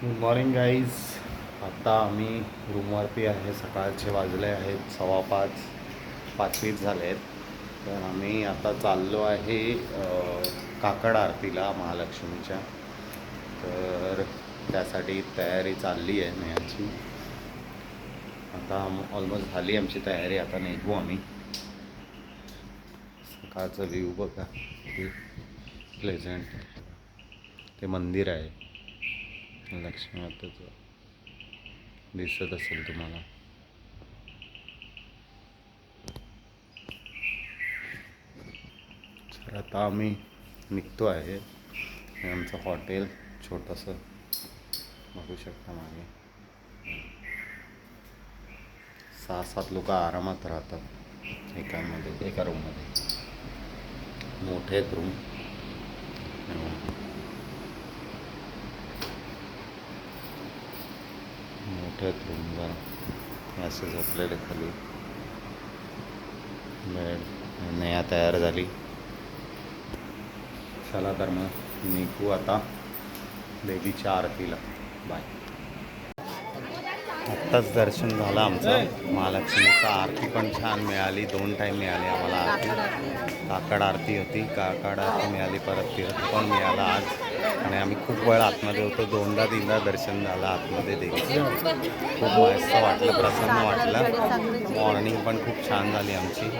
Good morning guys आत्ता आम्ही रूमवरती आहे. सकाळचे वाजले आहेत. सव्वा पाच. पाचवीस झाले आहेत तर आम्ही आता चाललो आहे काकड आरतीला महालक्ष्मीच्या. तर त्यासाठी तयारी चालली आहे नेहाची. आता ऑलमोस्ट झाली आमची तयारी. आता निघू आम्ही. सकाळचं व्ह्यू बघा. प्लेझंट ते मंदिर आहे. लक्ष्मी मातेचं दिसत असेल तुम्हाला. तर आता आम्ही निघतो आहे. हे आमचं हॉटेल छोटंसं. बघू शकता मागे. सहा सात लोक आरामात राहतात एकामध्ये एका रूममध्ये मोठे आहेत रूम मोठे आहेत असं झोपलेले खाली बेड नया तयार झाली. चला तर मग निघू आता. देवीच्या आरतीला. बाय आत्ताच दर्शन झालं आमचं. महालक्ष्मीचं आरती पण छान मिळाली. दोन टाईम मिळाली आम्हाला आरती. काकड आरती होती. काकड आरती मिळाली. परत तीर्थ पण मिळाला आज. आणि आम्ही खूप वेळ आतमध्ये होतो. दोनदा तीनदा दर्शन झालं आतमध्ये देखील. खूप मस्त वाटलं. प्रसन्न वाटलं. मॉर्निंग पण खूप छान झाली आमची.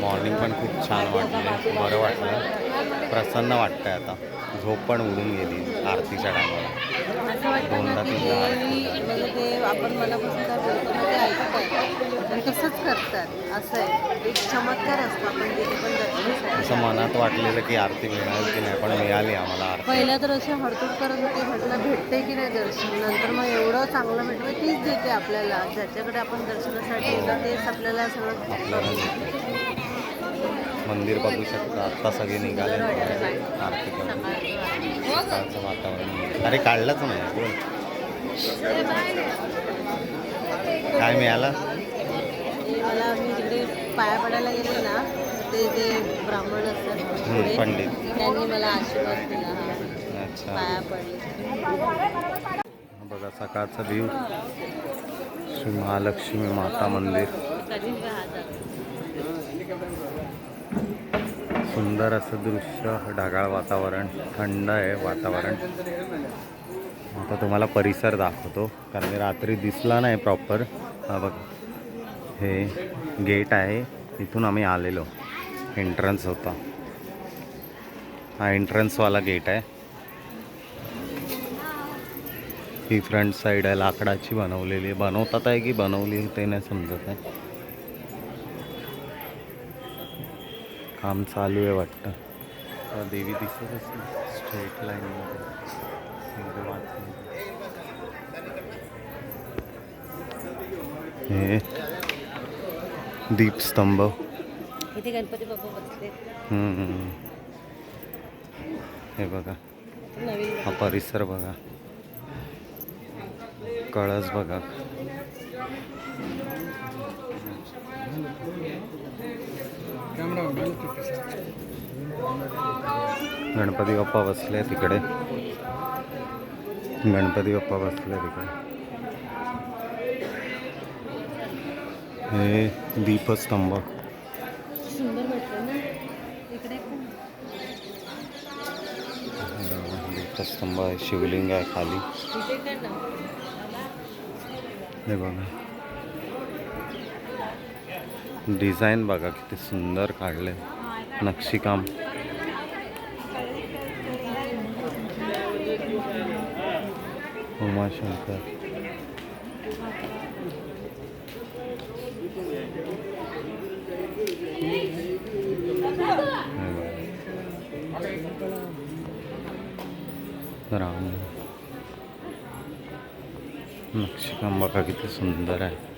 मॉर्निंग पण खूप छान वाटली. बरं वाटलं. प्रसन्न वाटतंय आता. झोप पण उडून गेली आरतीच्या टायमाला असं वाटतं ना की देवी म्हणजे आपण मनापासून काय बोलतो ना ते ऐकत आहे. आणि तसंच करतात. असं आहे. एक चमत्कार असतो आपण पण मनात वाटलेलं की आरती मिळेल की नाही पण मिळाली आम्हाला आरती. पहिल्या तर असे हडतूड करत होते म्हटलं भेटते की नाही दर्शन? नंतर मग एवढं चांगलं भेटलं तीच देते आपल्याला. ज्याच्याकडे आपण दर्शनासाठी येतो तेच आपल्याला सगळं आपल्याला मंदिर बघू शकता. आत्ता सगळे निघाले आरती करून. वातावरण. अरे काढलंच नाही. बोल. काय मिळालं? मला मी तिकडे पाया पडायला गेले ना ते ते ब्राह्मण असतात पंडित. त्यांनी मला आशीर्वाद दिला. अच्छा. पाया पडले. बघा सकाळचा व्ह्यू श्री महालक्ष्मी माता मंदिर. सुंदर असं दृश्य ढगाळ वातावरण थंड आहे वातावरण. आता तुम्हाला परिसर दाखवतो कारण की रात्री दिसला नाही प्रॉपर हा बघ हे गेट आहे इथून आम्ही आलेलो. एंट्रन्स होता. हा एंट्रन्सवाला गेट आहे. ही फ्रंट साईड आहे लाकडाची बनवलेली आहे. बनवतात आहे की बनवली ते नाही समजत आहे. काम चालू आहे वाटतं. देवी दिसत असेल स्ट्रेट लाईनमध्ये. हे दीपस्तंभ इथे गणपती बाप्पा बसले. हम्म. हे बघा. हा परिसर बघा. कळस बघा. गणपती बाप्पा बसले तिकडे. गणपती बाप्पा बसले तिकडे. हे दीपस्तंभ. दीपस्तंभ आहे शिवलिंग आहे खाली. काय ना. हे बघा. डिझाईन बघा किती सुंदर काढले. नक्षीकाम. उमाशंकर. राम. नक्षीकाम बघा किती सुंदर आहे.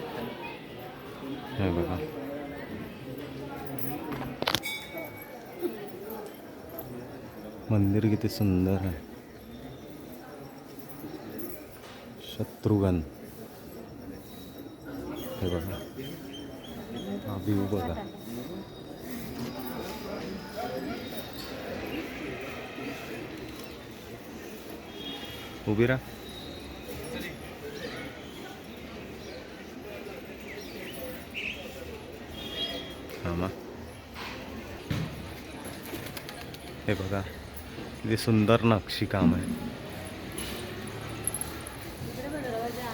खाली. हे बघा. मंदिर किती सुंदर आहे. शत्रुघ्न. हे बघा. हा बघा. उभी राहा। थांबा हे बघा किती सुंदर नक्षी काम आहे.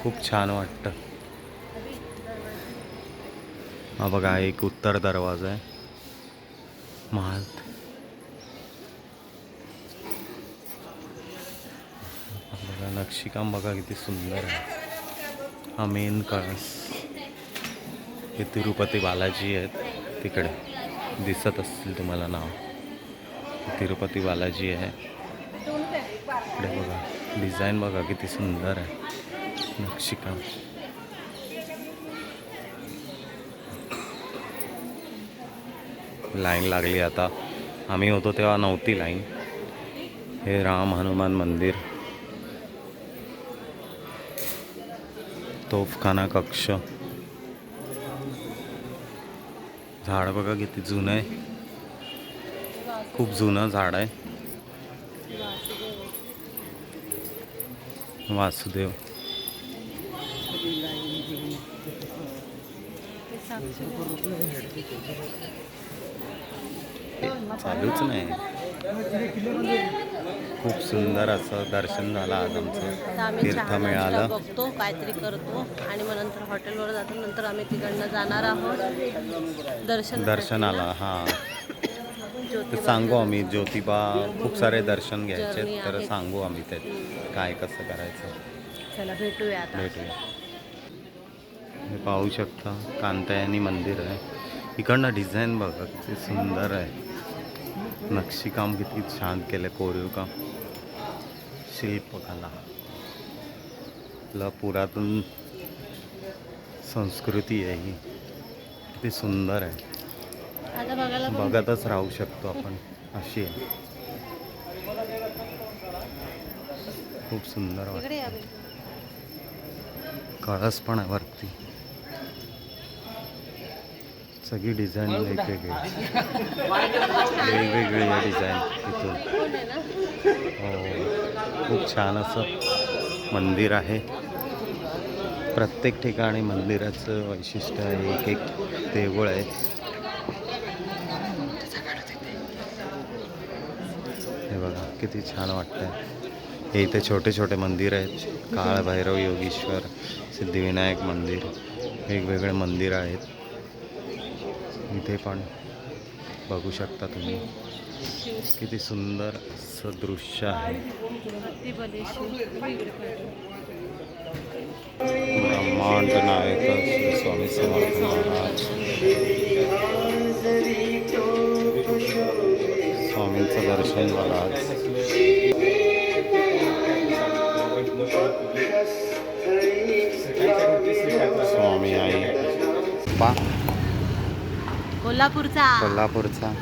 खूप छान वाटतं. हा बघा एक उत्तर दरवाजा आहे. महाल हा बघा नक्षीकाम बघा किती सुंदर आहे. हा मेन कळस. हे तिरुपती बालाजी आहेत. तिकडे दिसत असतील तुम्हाला नाव. तिरुपती बालाजी आहे. इकडे बघा. डिझाईन बघा किती सुंदर आहे. नक्षीकाम. लाईन लागली आता. आम्ही होतो तेव्हा नव्हती लाईन हे राम हनुमान मंदिर. तोफखाना कक्ष. झाड बघा किती जुनं आहे. खूप जुनं झाड आहे. वासुदेव. चालूच नाही. खूप सुंदर असं दर्शन झालं आज तर आमचं तीर्थ मिळालं. बघतो काहीतरी करतो आणि मग नंतर हॉटेलवर जातो. नंतर आम्ही तिकडनं जाणार आहोत. दर्शन दर्शनाला हां. ते सांगू आम्ही ज्योतिबा खूप सारे दर्शन घ्यायचे तर. सांगू आम्ही ते काय कसं करायचं. चला भेटूया आता. भेटूया. हे पाहू शकता कांतायानी मंदिर आहे. इकडनं डिझाईन बघा किती सुंदर आहे. नक्षीकाम किती छान केलं कोरीव काम शिल्पकला आपलं पुरातन संस्कृती आहे ही. किती सुंदर आहे. बघतच राहू शकतो आपण. अशी आहे. खूप सुंदर वाटतं. कळस पण आहे वरती. सगळी डिझाईन वेगवेगळी वेगवेगळी आहे डिझाईन इथून हो. खूप छान असं मंदिर आहे. प्रत्येक ठिकाणी मंदिराचं वैशिष्ट्य आहे एक एक देऊळ आहे. हे बघा किती छान वाटतंय. हे इथे छोटे छोटे मंदिर आहेत. काळ भैरव योगीश्वर सिद्धिविनायक मंदिर वेगवेगळे मंदिर आहेत. इथे पण बघू शकता तुम्ही. किती सुंदर असं दृश्य आहे. ब्रह्मांड नायक श्री स्वामी समर्थ महाराज. स्वामींचं दर्शन महाराज आज. स्वामी आई. कोल्हापूरचा. कोल्हापूरचा.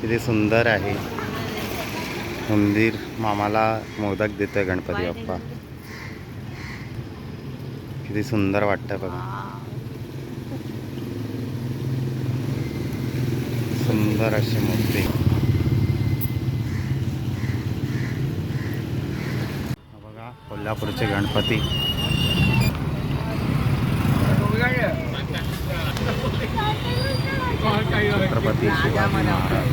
किती सुंदर आहे. मंदिर मामाला मोदक देतोय गणपती बाप्पा. किती सुंदर वाटतंय बघा. सुंदर अशी मूर्ती. बघा कोल्हापूरचे गणपती. छत्रपती शिवाजी महाराज.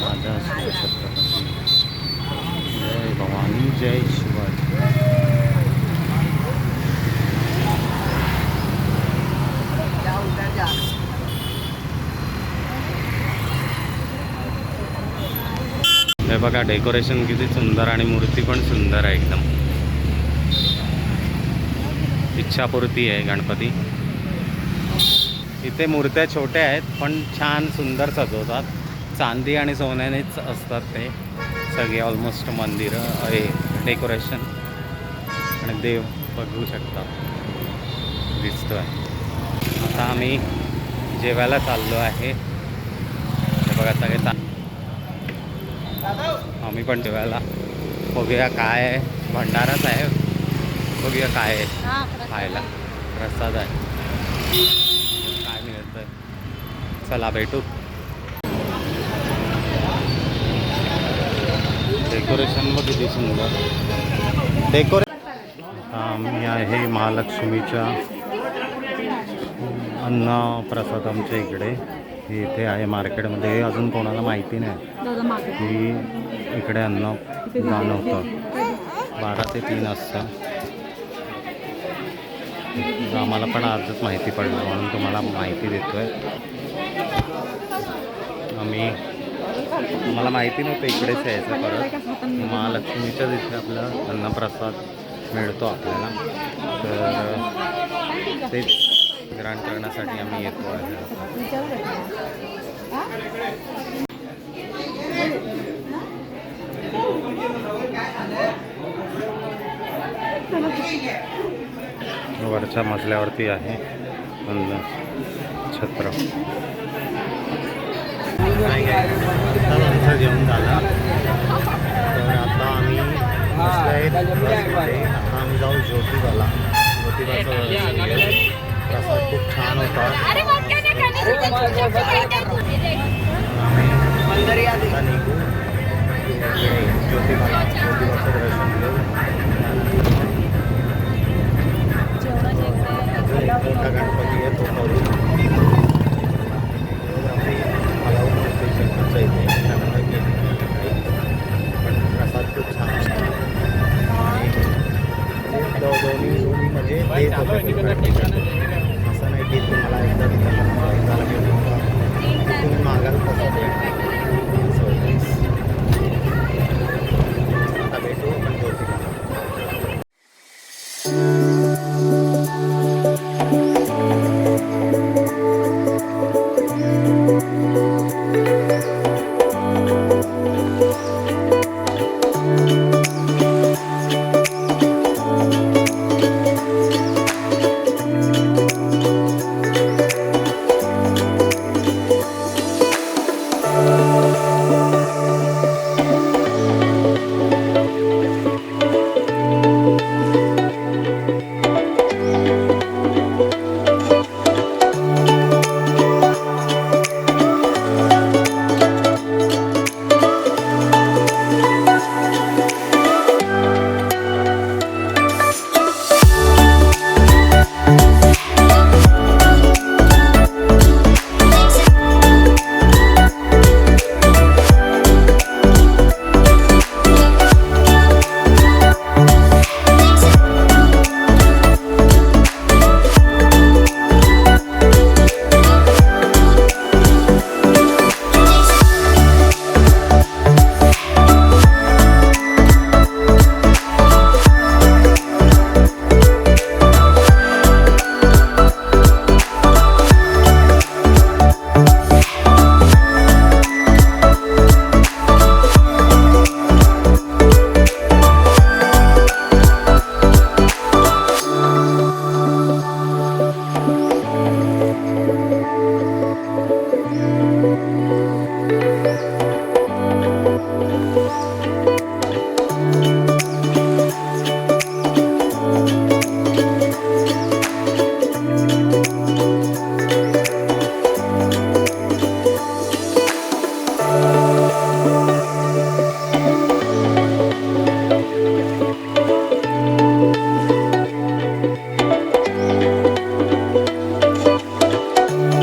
राजा छत्रपती जय भवानी जय शिवाजी. हे बघा डेकोरेशन किती सुंदर आणि मूर्ती पण सुंदर आहे एकदम. इच्छापूर्ती आहे गणपती. इथे मूर्त्या छोट्या आहेत पण छान सुंदर सजवतात. चांदी आणि सोन्यानेच असतात ते. सगळे ऑलमोस्ट मंदिरं हे डेकोरेशन आणि देव बघू शकता. दिसतोय. आता आम्ही जेवायला चाललो आहे. हे बघा सगळे आम्ही पण जेवायला. बघूया काय आहे. भंडाराच आहे. बघूया काय आहे. हा. खायला. प्रसाद आहे. चला भेटू. डेकोरेशन बघ किती सुंदर डेकोरे मी आहे महालक्ष्मीच्या अन्न प्रसाद आमच्या इकडे. हे इथे आहे मार्केटमध्ये. हे अजून कोणाला माहिती नाही. की इकडे अन्न होतं बारा ते तीन असतं आम्हाला पण आजच माहिती पडलं म्हणून तुम्हाला माहिती देतोय. आम्ही मला माहिती नव्हतं इकडेच यायचं परत. महालक्ष्मीच्या तिथे आपला अन्नप्रसाद मिळतो आपल्याला. तर तेच ग्रहण करण्यासाठी आम्ही येतो आहे वरच्या मजल्यावरती आहे अन्न छत्र आता आमचं जेवण झालं. तर आता आम्ही बसलो आहे बसमध्ये. आता आम्ही जाऊ ज्योतिबाला. ज्योतिबाचं. प्रसाद खूप छान होता. आम्ही निघू. ज्योतिबाला ज्योतिबाचं दर्शन घेऊ.